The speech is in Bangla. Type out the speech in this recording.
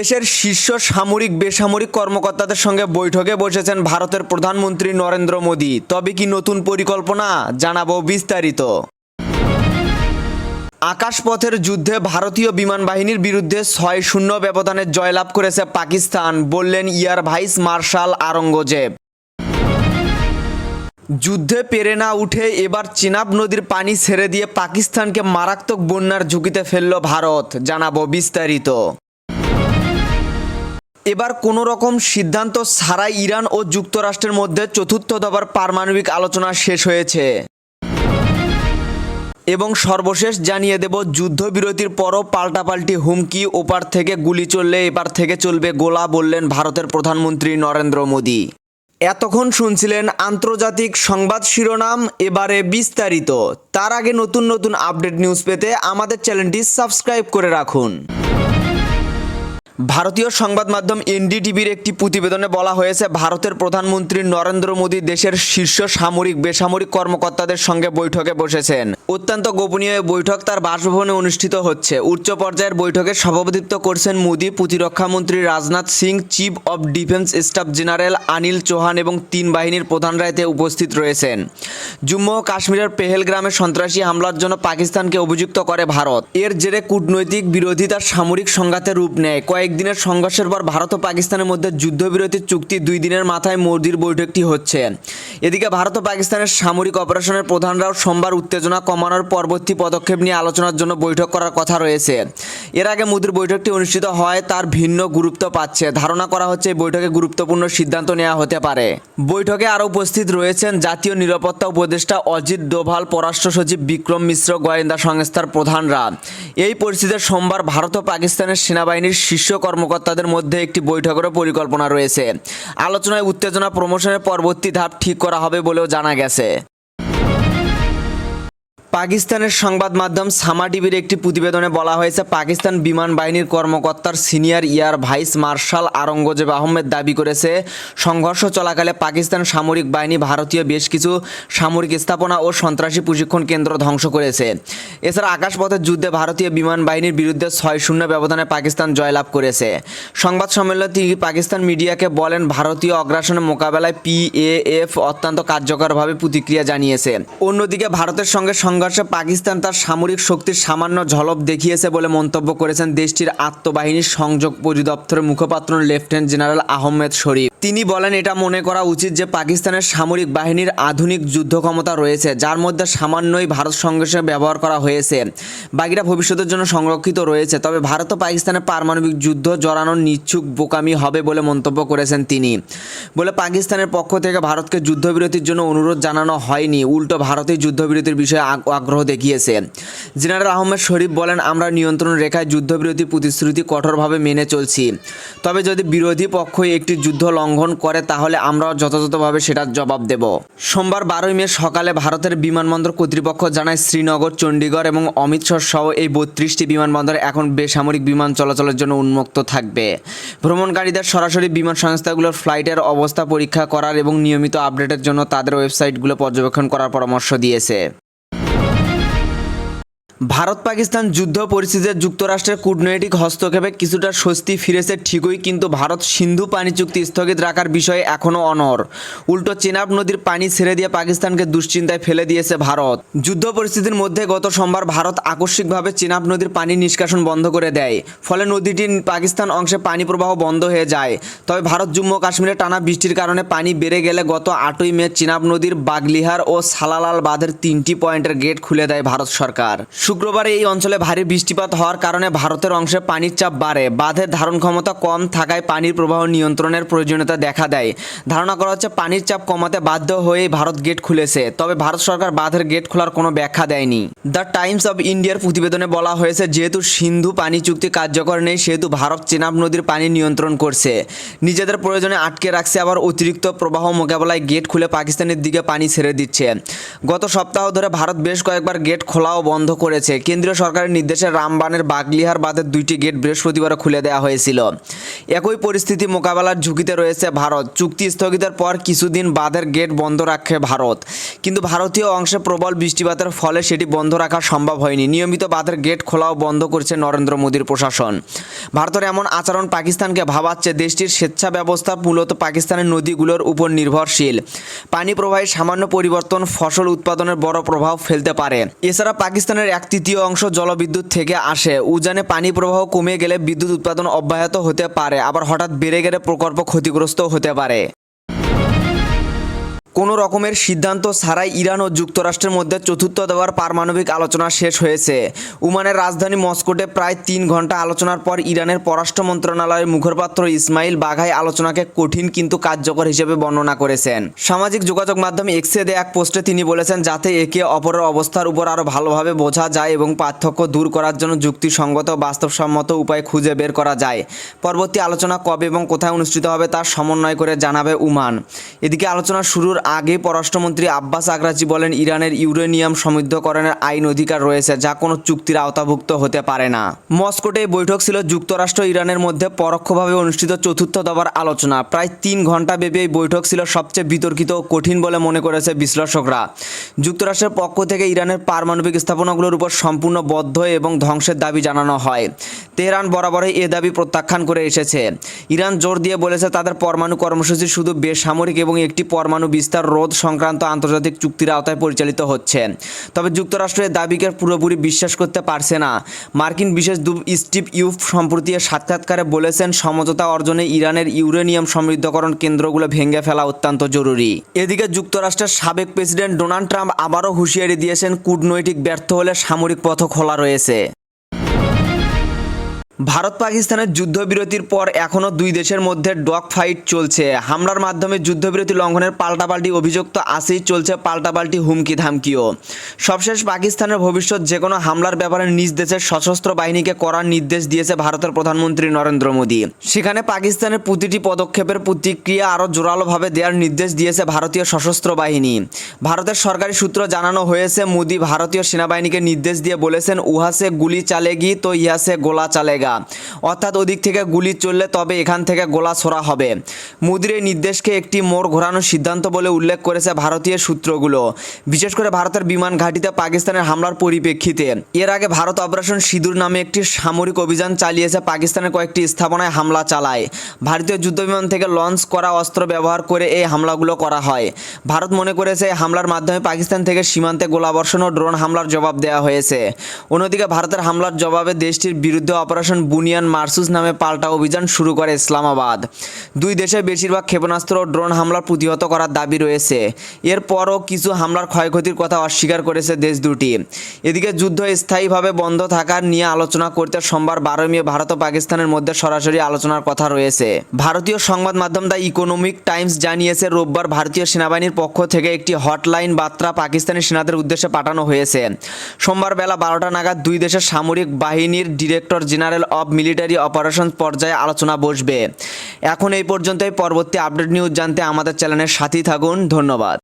দেশের শীর্ষ সামরিক বেসামরিক কর্মকর্তাদের সঙ্গে বৈঠকে বসেছেন ভারতের প্রধানমন্ত্রী নরেন্দ্র মোদী। তবে কি নতুন পরিকল্পনা জানাব বিস্তারিত। আকাশপথের যুদ্ধে ভারতীয় বিমান বাহিনীর বিরুদ্ধে ছয় শূন্য ব্যবধানে জয়লাভ করেছে পাকিস্তান, বললেন ইয়ার ভাইস মার্শাল আরঙ্গজেব যুদ্ধে পেরে না উঠে এবার চিনাব নদীর পানি ছেড়ে দিয়ে পাকিস্তানকে মারাত্মক বন্যার ঝুঁকিতে ফেলল ভারত, জানাব বিস্তারিত। এবার কোনো রকম সিদ্ধান্ত ছাড়াই ইরান ও যুক্তরাষ্ট্রের মধ্যে চতুর্থ দফার পারমাণবিক আলোচনা শেষ হয়েছে। এবং সর্বশেষ জানিয়ে দেব, যুদ্ধবিরতির পরও পাল্টাপাল্টি হুমকি, ওপার থেকে গুলি চললে এপার থেকে চলবে গোলা বললেন ভারতের প্রধানমন্ত্রী নরেন্দ্র মোদী। এতক্ষণ শুনছিলেন আন্তর্জাতিক সংবাদ শিরোনাম, এবারে বিস্তারিত। তার আগে নতুন নতুন আপডেট নিউজ পেতে আমাদের চ্যানেলটি সাবস্ক্রাইব করে রাখুন। ভারতীয় সংবাদ মাধ্যম এনডিটিভির একটি প্রতিবেদনে বলা হয়েছে, ভারতের প্রধানমন্ত্রী নরেন্দ্র মোদী দেশের শীর্ষ সামরিক, বেসামরিক কর্মকর্তাদের সঙ্গে বৈঠকে বসেছেন। অত্যন্ত গোপনীয় বৈঠক তার বাসভবনে অনুষ্ঠিত হচ্ছে। উচ্চ পর্যায়ের বৈঠকে সভাপতিত্ব করছেন মোদী প্রতিরক্ষামন্ত্রী Rajnath Singh, chief of defence staff general Anil Chauhan এবং তিন বাহিনীর প্রধানরা এতে উপস্থিত রয়েছেন। জম্মু ও কাশ্মীরের পেহেলগ্রামে সন্ত্রাসী হামলার জন্য পাকিস্তানকে অভিযুক্ত করে ভারত। এর জেরে কূটনৈতিক বিরোধিতার সামরিক সংঘাতে রূপ নেয়। কয়েকদিনের সংঘর্ষের পর ভারত ও পাকিস্তানের মধ্যে যুদ্ধবিরতির চুক্তি দুই দিনের মাথায় মোদির বৈঠকটি হচ্ছে। এদিকে ভারত ও পাকিস্তানের সামরিক অপারেশনের প্রধানরাও সোমবার উত্তেজনা কমানোর পরবর্তী পদক্ষেপ নিয়ে আলোচনার জন্য বৈঠক করার কথা রয়েছে। এর আগে মোদির বৈঠকটি অনুষ্ঠিত হয়, তার ভিন্ন গুরুত্ব পাচ্ছে। ধারণা করা হচ্ছে এই বৈঠকে গুরুত্বপূর্ণ সিদ্ধান্ত নেওয়া হতে পারে। বৈঠকে আরও উপস্থিত রয়েছেন জাতীয় নিরাপত্তা উপদেষ্টা অজিত ডোভাল পররাষ্ট্র সচিব বিক্রম মিশ্র, গোয়েন্দা সংস্থার প্রধানরা। এই পরিস্থিতিতে সোমবার ভারত ও পাকিস্তানের সেনাবাহিনীর শীর্ষ কর্মকর্তাদের মধ্যে একটি বৈঠকেরও পরিকল্পনা রয়েছে। আলোচনায় উত্তেজনা প্রমোশনের পরবর্তী ধাপ ঠিক করা হবে বলেও জানা গেছে। পাকিস্তানের সংবাদ মাধ্যম সামা টিভির একটি প্রতিবেদনে বলা হয়েছে, পাকিস্তান বিমান বাহিনীর কর্মকর্তার senior air vice marshal Aurangzeb Ahmed দাবি করেছে, সংঘর্ষ চলাকালে পাকিস্তান সামরিক বাহিনী ভারতীয় বেশ কিছু সামরিক স্থাপনা ও সন্ত্রাসী প্রশিক্ষণ কেন্দ্র ধ্বংস করেছে। এছাড়া আকাশপথের যুদ্ধে ভারতীয় বিমান বাহিনীর বিরুদ্ধে ছয় শূন্য ব্যবধানে পাকিস্তান জয়লাভ করেছে। সংবাদ সম্মেলনে তিনি পাকিস্তান মিডিয়াকে বলেন, ভারতীয় অগ্রাসনের মোকাবেলায় পিএএফ অত্যন্ত কার্যকরভাবে প্রতিক্রিয়া জানিয়েছে। অন্যদিকে ভারতের সঙ্গে সংঘর্ষে পাকিস্তান তার সামরিক শক্তির সামান্য ঝলক দেখিয়েছে বলে মন্তব্য করেছেন দেশটির আত্মবাহিনীর সংযোগ পরিদপ্তরের মুখপাত্র লেফটেন্যান্ট জেনারেল আহমেদ শরীফ। তিনি বলেন, এটা মনে করা উচিত যে পাকিস্তানের সামরিক বাহিনীর আধুনিক যুদ্ধ ক্ষমতা রয়েছে, যার মধ্যে সামান্যই ভারত সংঘর্ষে ব্যবহার করা হয়েছে। বাকিরা ভবিষ্যতের জন্য সংরক্ষিত রয়েছে, তবে ভারত ও পাকিস্তানের পারমাণবিক যুদ্ধ জড়ানোর নিচ্ছুক বোকামি হবে বলে মন্তব্য করেছেন তিনি। বলে, পাকিস্তানের পক্ষ থেকে ভারতকে যুদ্ধবিরতির জন্য অনুরোধ জানানো হয়নি। উল্টো ভারতেই যুদ্ধবিরতির বিষয়ে আগ্রহ দেখিয়েছে। জেনারেল আহমেদ শরীফ বলেন, আমরা নিয়ন্ত্রণ রেখায় যুদ্ধবিরতি প্রতিশ্রুতি কঠোরভাবে মেনে চলছি। তবে যদি বিরোধী পক্ষই একটি যুদ্ধ লঙ্ঘন করে, তাহলে আমরাও যথাযথভাবে সেটার জবাব দেব। সোমবার বারোই মে সকালে ভারতের বিমানবন্দর কর্তৃপক্ষ জানায়, শ্রীনগর, চণ্ডীগড় এবং অমৃতসর সহ এই বত্রিশটি বিমানবন্দর এখন বেসামরিক বিমান চলাচলের জন্য উন্মুক্ত থাকবে। ভ্রমণকারীদের সরাসরি বিমান সংস্থাগুলোর ফ্লাইটের অবস্থা পরীক্ষা করার এবং নিয়মিত আপডেটের জন্য তাদের ওয়েবসাইটগুলো পর্যবেক্ষণ করার পরামর্শ দিয়েছে। ভারত পাকিস্তান যুদ্ধ পরিস্থিতিতে যুক্তরাষ্ট্রের কূটনৈতিক হস্তক্ষেপে কিছুটা স্বস্তি ফিরেছে ঠিকই, কিন্তু ভারত সিন্ধু পানি চুক্তি স্থগিত রাখার বিষয়ে এখনও অনর উল্টো চেনাব নদীর পানি ছেড়ে দিয়ে পাকিস্তানকে দুশ্চিন্তায় ফেলে দিয়েছে ভারত। যুদ্ধ পরিস্থিতির মধ্যে গত সোমবার ভারত আকস্মিকভাবে চেনাব নদীর পানি নিষ্কাশন বন্ধ করে দেয়। ফলে নদীটির পাকিস্তান অংশে পানি প্রবাহ বন্ধ হয়ে যায়। তবে ভারত জম্মু কাশ্মীরে টানা বৃষ্টির কারণে পানি বেড়ে গেলে গত আটই মে চিনাব নদীর বাগলিহার ও সালালাল বাঁধের তিনটি পয়েন্টের গেট খুলে দেয় ভারত সরকার। শুক্রবার এই অঞ্চলে ভারী বৃষ্টিপাত হওয়ার কারণে ভারতের অংশে পানির চাপ বাড়ে। বাঁধের ধারণ ক্ষমতা কম থাকায় পানির প্রবাহ নিয়ন্ত্রণের প্রয়োজনীয়তা দেখা দেয়। ধারণা করা হচ্ছে পানির চাপ কমাতে বাধ্য হয়েই ভারত গেট খুলেছে, তবে ভারত সরকার বাঁধের গেট খোলার কোনো ব্যাখ্যা দেয়নি। দ্য টাইমস অব ইন্ডিয়ার প্রতিবেদনে বলা হয়েছে, যেহেতু সিন্ধু পানি চুক্তি কার্যকর নেই, সেহেতু ভারত চেনাব নদীর পানি নিয়ন্ত্রণ করছে। নিজেদের প্রয়োজনে আটকে রাখছে, আবার অতিরিক্ত প্রবাহ মোকাবেলায় গেট খুলে পাকিস্তানের দিকে পানি ছেড়ে দিচ্ছে। গত সপ্তাহ ধরে ভারত বেশ কয়েকবার গেট খোলা ও বন্ধ করেছে। করেছে। কেন্দ্রীয় সরকারের নির্দেশে রামবানের বাগলিহার বাঁধের দুইটি গেট বৃহস্পতিবার খুলে দেওয়া হয়েছিল। একই পরিস্থিতি মোকাবেলার ঝুঁকিতে রয়েছে ভারত। চুক্তি স্থগিতের পর কিছুদিন বাঁধের গেট বন্ধ রাখে ভারত। কিন্তু ভারতীয় অংশে প্রবল বৃষ্টিপাতের ফলে সেটি বন্ধ রাখা সম্ভব হয়নি। নিয়মিত বাঁধের গেট খোলাও বন্ধ করছে নরেন্দ্র মোদীর প্রশাসন। ভারতের এমন আচরণ পাকিস্তানকে ভাবাচ্ছে দেশটির স্বেচ্ছা ব্যবস্থা মূলত পাকিস্তানের নদীগুলোর উপর নির্ভরশীল। পানি প্রবাহে সামান্য পরিবর্তন ফসল উৎপাদনের বড় প্রভাব ফেলতে পারে। এছাড়া পাকিস্তানের এক তৃতীয় অংশ জলবিদ্যুৎ থেকে আসে। উজানে পানি প্রবাহ কমে গেলে বিদ্যুৎ উৎপাদন অব্যাহত হতে পারে, আবার হঠাৎ বেড়ে গেলে প্রকল্প ক্ষতিগ্রস্ত হতে পারে। কোনো রকমের সিদ্ধান্ত ছাড়াই ইরান ও যুক্তরাষ্ট্রের মধ্যে চতুর্থ দেওয়ার পারমাণবিক আলোচনা শেষ হয়েছে। উমানের রাজধানী মস্কোটে প্রায় তিন ঘণ্টা আলোচনার পর ইরানের পররাষ্ট্র মন্ত্রণালয়ের মুখপাত্র ইসমাইল বাঘাই আলোচনাকে কঠিন কিন্তু কার্যকর হিসেবে বর্ণনা করেছেন। সামাজিক যোগাযোগ মাধ্যমে এক্সে দেয়া এক পোস্টে তিনি বলেছেন, যাতে একে অপরের অবস্থার উপর আরও ভালোভাবে বোঝা যায় এবং পার্থক্য দূর করার জন্য যুক্তিসঙ্গত, বাস্তবসম্মত উপায় খুঁজে বের করা যায়। পরবর্তী আলোচনা কবে এবং কোথায় অনুষ্ঠিত হবে তার সমন্বয় করে জানাবে উমান। এদিকে আলোচনা শুরুর আগে পররাষ্ট্রমন্ত্রী আব্বাস আগ্রাচি বলেন, ইরানের ইউরেনিয়াম সমৃদ্ধকরণের আইন অধিকার রয়েছে, যা কোনো চুক্তির আওতাভুক্ত হতে পারে না। মস্কোটে বৈঠক ছিল যুক্তরাষ্ট্র ইরানের মধ্যে পরোক্ষভাবে অনুষ্ঠিত চতুর্থ দবার আলোচনা। প্রায় তিন ঘণ্টা ব্যাপী এই বৈঠক ছিল সবচেয়ে বিতর্কিত ও কঠিন বলে মনে করেছে বিশ্লেষকরা। যুক্তরাষ্ট্রের পক্ষ থেকে ইরানের পারমাণবিক স্থাপনাগুলোর উপর সম্পূর্ণ বদ্ধ এবং ধ্বংসের দাবি জানানো হয়। তেহরান বরাবরই এ দাবি প্রত্যাখ্যান করে এসেছে। ইরান জোর দিয়ে বলেছে, তাদের পরমাণু কর্মসূচি শুধু বেসামরিক এবং একটি পরমাণু বিস্তার রোধ সংক্রান্ত আন্তর্জাতিক চুক্তির আওতায় পরিচালিত হচ্ছে। তবে যুক্তরাষ্ট্রের দাবিকে পুরোপুরি বিশ্বাস করতে পারছে না। মার্কিন বিশেষ দূত স্টিভ ইউফ সম্প্রতি সাক্ষাৎকারে বলেছেন, সমঝোতা অর্জনে ইরানের ইউরেনিয়াম সমৃদ্ধকরণ কেন্দ্রগুলো ভেঙে ফেলা অত্যন্ত জরুরি। এদিকে যুক্তরাষ্ট্রের সাবেক প্রেসিডেন্ট ডোনাল্ড ট্রাম্প আবারও হুঁশিয়ারি দিয়েছেন, কূটনৈতিক ব্যর্থ হলে সামরিক পথ খোলা রয়েছে। ভারত পাকিস্তানের যুদ্ধবিরতির পর এখনও দুই দেশের মধ্যে ডগ ফাইট চলছে। হামলার মাধ্যমে যুদ্ধবিরতি লঙ্ঘনের পাল্টাপাল্টি অভিযোগ তো আসেই চলছে পাল্টাপাল্টি হুমকি ধামকিও সবশেষ পাকিস্তানের ভবিষ্যৎ যে কোনো হামলার ব্যাপারে নিজ দেশের সশস্ত্র বাহিনীকে করার নির্দেশ দিয়েছে ভারতের প্রধানমন্ত্রী নরেন্দ্র মোদী। সেখানে পাকিস্তানের প্রতিটি পদক্ষেপের প্রতিক্রিয়া আরও জোরালোভাবে দেওয়ার নির্দেশ দিয়েছে ভারতীয় সশস্ত্র বাহিনী। ভারতের সরকারি সূত্র জানানো হয়েছে, মোদী ভারতীয় সেনাবাহিনীকে নির্দেশ দিয়ে বলেছেন উহাসে গুলি চালেগি, তো ইহাসে গোলা চালেগা। অর্থাৎ ওদিক থেকে গুলি চললে তবে এখান থেকে গোলা ছোড়া হবে। মোদির এই নির্দেশকে একটি মোড় ঘোরানোর সিদ্ধান্ত বলে উল্লেখ করেছে ভারতীয় সূত্রগুলো। বিশেষ করে ভারতের বিমান ঘাঁটিতে পাকিস্তানের হামলার পরিপ্রেক্ষিতে। এর আগে ভারত অপারেশন সিঁদুর নামে একটি সামরিক অভিযান চালিয়েছে, পাকিস্তানের কয়েকটি স্থাপনায় হামলা চালায়। ভারতীয় যুদ্ধবিমান থেকে লঞ্চ করা অস্ত্র ব্যবহার করে এই হামলাগুলো করা হয়। ভারত মনে করেছে এই হামলার মাধ্যমে পাকিস্তান থেকে সীমান্তে গোলাবর্ষণ ও ড্রোন হামলার জবাব দেওয়া হয়েছে। অন্যদিকে ভারতের হামলার জবাবে দেশটির বিরুদ্ধে অপারেশন বুনিয়ান মার্সুস নামে পাল্টা অভিযান শুরু করে ইসলামাবাদ। দুই দেশে বেশিরভাগ ক্ষেপণাস্ত্র ও ড্রোন হামলা প্রতিহত করার দাবি রয়েছে। এরপরও কিছু হামলার ক্ষয়ক্ষতির কথা অস্বীকার করেছে দেশ দুটি। এদিকে যুদ্ধ স্থায়ীভাবে বন্ধ থাকার নিয়ে আলোচনা করতে সোমবার বারোই মে ভারত ও পাকিস্তানের মধ্যে সরাসরি আলোচনার কথা রয়েছে। ভারতীয় সংবাদ মাধ্যম দ্য ইকোনমিক টাইমস জানিয়েছে, রোববার ভারতীয় সেনাবাহিনীর পক্ষ থেকে একটি হটলাইন বার্তা পাকিস্তানি সেনাদের উদ্দেশ্যে পাঠানো হয়েছে। সোমবার বেলা বারোটা নাগাদ দুই দেশের সামরিক বাহিনীর director general of military operation পর্যায়ে আলোচনা বসবে। এখন এই পর্যন্তই। পরবর্তী আপডেট নিউজ জানতে আমাদের চ্যানেলের সাথেই থাকুন। ধন্যবাদ।